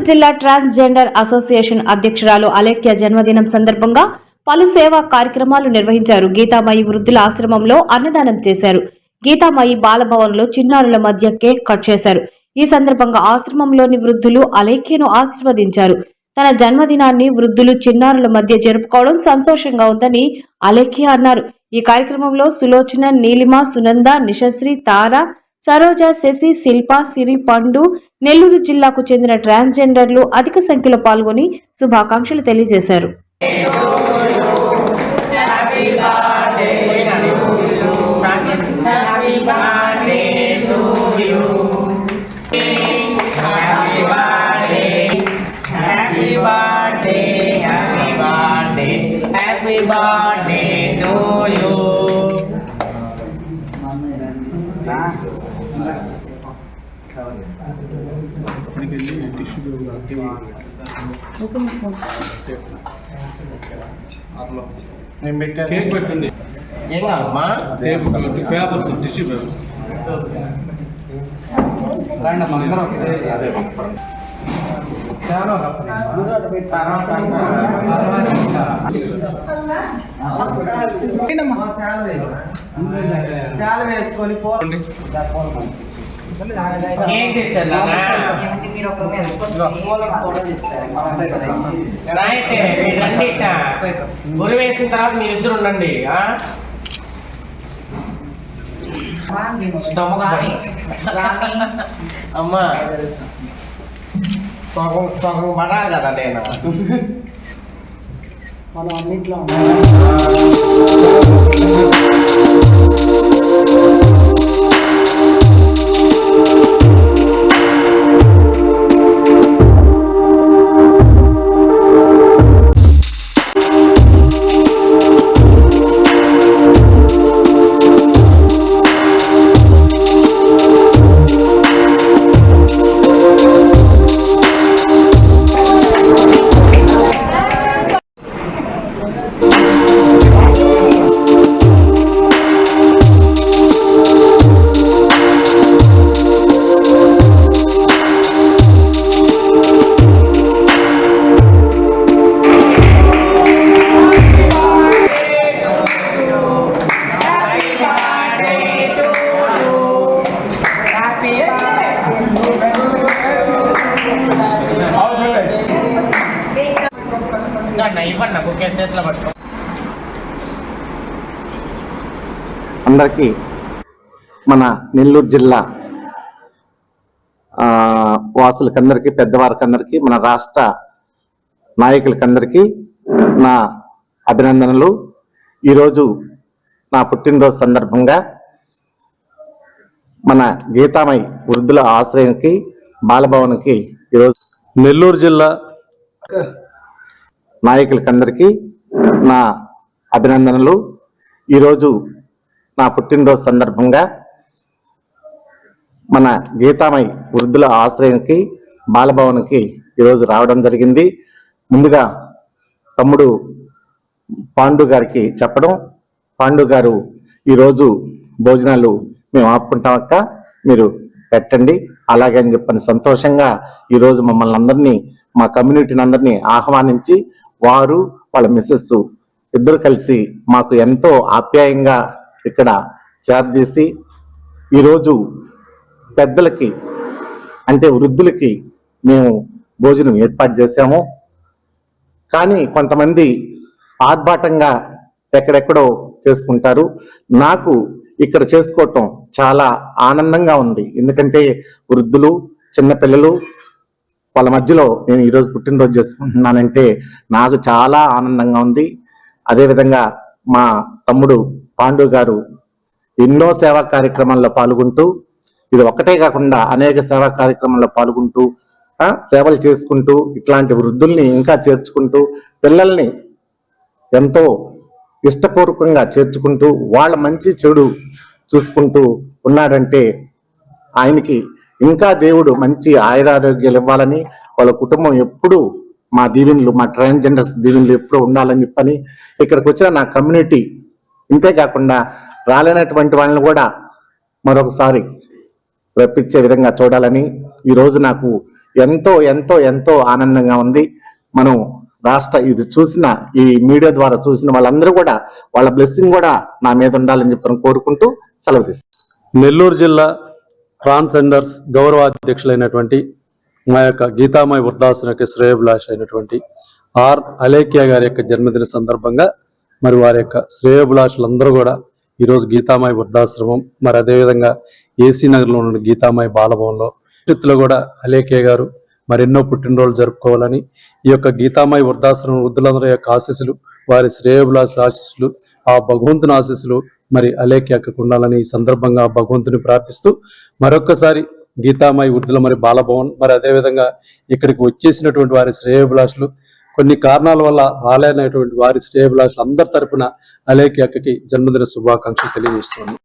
కర్నూలు జిల్లా transgender association అధ్యక్షురాలు అలేఖ్య జన్మదినం సందర్భంగా పలు సేవా కార్యక్రమాలు నిర్వహించారు. గీతామయి వృద్ధుల ఆశ్రమంలో అన్నదానం చేశారు. గీతామయి బాలభవన్లో చిన్నారుల మధ్య కేక్ కట్ చేశారు. ఈ సందర్భంగా ఆశ్రమంలోని వృద్ధులు అలేఖ్యను ఆశీర్వదించారు. తన జన్మదినాన్ని వృద్ధులు చిన్నారుల మధ్య జరుపుకోవడం సంతోషంగా ఉందని అలేఖ్య అన్నారు. ఈ కార్యక్రమంలో సులోచన నీలిమ సునంద నిశశ్రీ తార సరోజ శశి శిల్ప సిరి పండు నెల్లూరు జిల్లాకు చెందిన ట్రాన్స్జెండర్లు అధిక సంఖ్యలో పాల్గొని శుభాకాంక్షలు తెలియజేశారు. Happy birthday నేను పెట్టాను. కేక్ పెట్టండి. ఏం కావాలమ్మా టేప్ పేపర్స్ టిష్యూ పేపర్స్. రండి అమ్మా, అందరం ఒకటే. చాలా వేసుకొని కేక్ తెచ్చారు అయితే మీరు రండి గురి వేసిన తర్వాత మీరు ఇద్దరు ఉండండి అమ్మా. సగం సగం పడాలి కదా నేను. మనం అన్నిట్లో ఇవ్వండి నాకు చేతిలో పట్టుకో అందరికీ మన నెల్లూరు జిల్లా ఆ, వాసులకందరికీ పెద్దవారికందరికీ మన రాష్ట్ర నాయకులకందరికీ నా అభినందనలు. ఈరోజు నా పుట్టినరోజు సందర్భంగా మన గీతామై వృద్ధుల ఆశ్రయానికి బాలభవన్కి ఈరోజు నెల్లూరు జిల్లా నాయకులకందరికీ నా అభినందనలు. ఈరోజు నా పుట్టినరోజు సందర్భంగా మన గీతామై వృద్ధుల ఆశ్రయానికి బాలభవన్కి ఈరోజు రావడం జరిగింది. ముందుగా తమ్ముడు పాండు గారికి చెప్పడం. పాండు గారు ఈరోజు భోజనాలు మేము ఆపుకుంటాం అక్క. మీరు పెట్టండి. అలాగే అని చెప్పని సంతోషంగా ఈరోజు మమ్మల్ని అందరినీ మా కమ్యూనిటీని అందరినీ ఆహ్వానించి వారు వాళ్ళ మిస్సెస్ ఇద్దరు కలిసి మాకు ఎంతో ఆప్యాయంగా ఇక్కడ చేరదీసి ఈరోజు పెద్దలకి అంటే వృద్ధులకి మేము భోజనం ఏర్పాటు చేశాము. కానీ కొంతమంది ఆర్భాటంగా ఎక్కడెక్కడో చేసుకుంటారు. నాకు ఇక్కడ చేసుకోవటం చాలా ఆనందంగా ఉంది. ఎందుకంటే వృద్ధులు చిన్నపిల్లలు వాళ్ళ మధ్యలో నేను ఈరోజు పుట్టినరోజు చేసుకుంటున్నానంటే నాకు చాలా ఆనందంగా ఉంది. అదేవిధంగా మా తమ్ముడు పాండు గారు ఎన్నో సేవా కార్యక్రమాల్లో పాల్గొంటూ ఇది ఒక్కటే కాకుండా అనేక సేవా కార్యక్రమాల్లో పాల్గొంటూ సేవలు చేసుకుంటూ ఇట్లాంటి వృద్ధుల్ని ఇంకా చేర్చుకుంటూ పిల్లల్ని ఎంతో ఇష్టపూర్వకంగా చేర్చుకుంటూ వాళ్ళ మంచి చెడు చూసుకుంటూ ఉన్నాడంటే ఆయనకి ఇంకా దేవుడు మంచి ఆయురారోగ్యాలు ఇవ్వాలని వాళ్ళ కుటుంబం ఎప్పుడూ మా దీవెనలు మా ట్రాన్స్జెండర్స్ దీవెనలు ఎప్పుడూ ఉండాలని చెప్పని ఇక్కడికి వచ్చిన నా కమ్యూనిటీ ఇంతేకాకుండా రాలేనటువంటి వాళ్ళని కూడా మరొకసారి రప్పించే విధంగా చూడాలని ఈరోజు నాకు ఎంతో ఎంతో ఎంతో ఆనందంగా ఉంది. మనం రాష్ట్ర ఇది చూసిన ఈ మీడియా ద్వారా చూసిన వాళ్ళందరూ కూడా వాళ్ళ బ్లెస్సింగ్ కూడా నా మీద ఉండాలని చెప్పని కోరుకుంటూ సెలవు తీసుకుంటాను నెల్లూరు జిల్లా ట్రాన్స్జెండర్స్ గౌరవ అధ్యక్షులైనటువంటి మా యొక్క గీతామయ వృద్ధాశ్రమకి శ్రేయభిలాష్ అయినటువంటి ఆర్ అలేఖ్య గారి యొక్క జన్మదిన సందర్భంగా మరి వారి యొక్క శ్రేయభిలాషులందరూ కూడా ఈరోజు గీతామయ వృద్ధాశ్రమం మరి అదేవిధంగా ఏసీ నగర్లో ఉన్న గీతామయ బాలభవన్లో భవిష్యత్తులో కూడా అలేఖ్య గారు మరెన్నో పుట్టినరోజులు జరుపుకోవాలని ఈ యొక్క గీతామయ వృద్ధాశ్రమం వృద్ధులందరి యొక్క ఆశీస్సులు వారి శ్రేయభిలాషుల ఆశీస్సులు ఆ భగవంతుని ఆశీస్సులు మరి అలేఖ్యకు ఉండాలని ఈ సందర్భంగా భగవంతుని ప్రార్థిస్తూ మరొక్కసారి గీతామయ వృద్ధుల మరి బాలభవన్ మరి అదేవిధంగా ఇక్కడికి వచ్చేసినటువంటి వారి శ్రేయభిలాషులు కొన్ని కారణాల వల్ల రాలేనటువంటి వారి శ్రేయభిలాషులు అందరి తరపున అలేఖ్యకి జన్మదిన శుభాకాంక్షలు తెలియజేస్తున్నాను.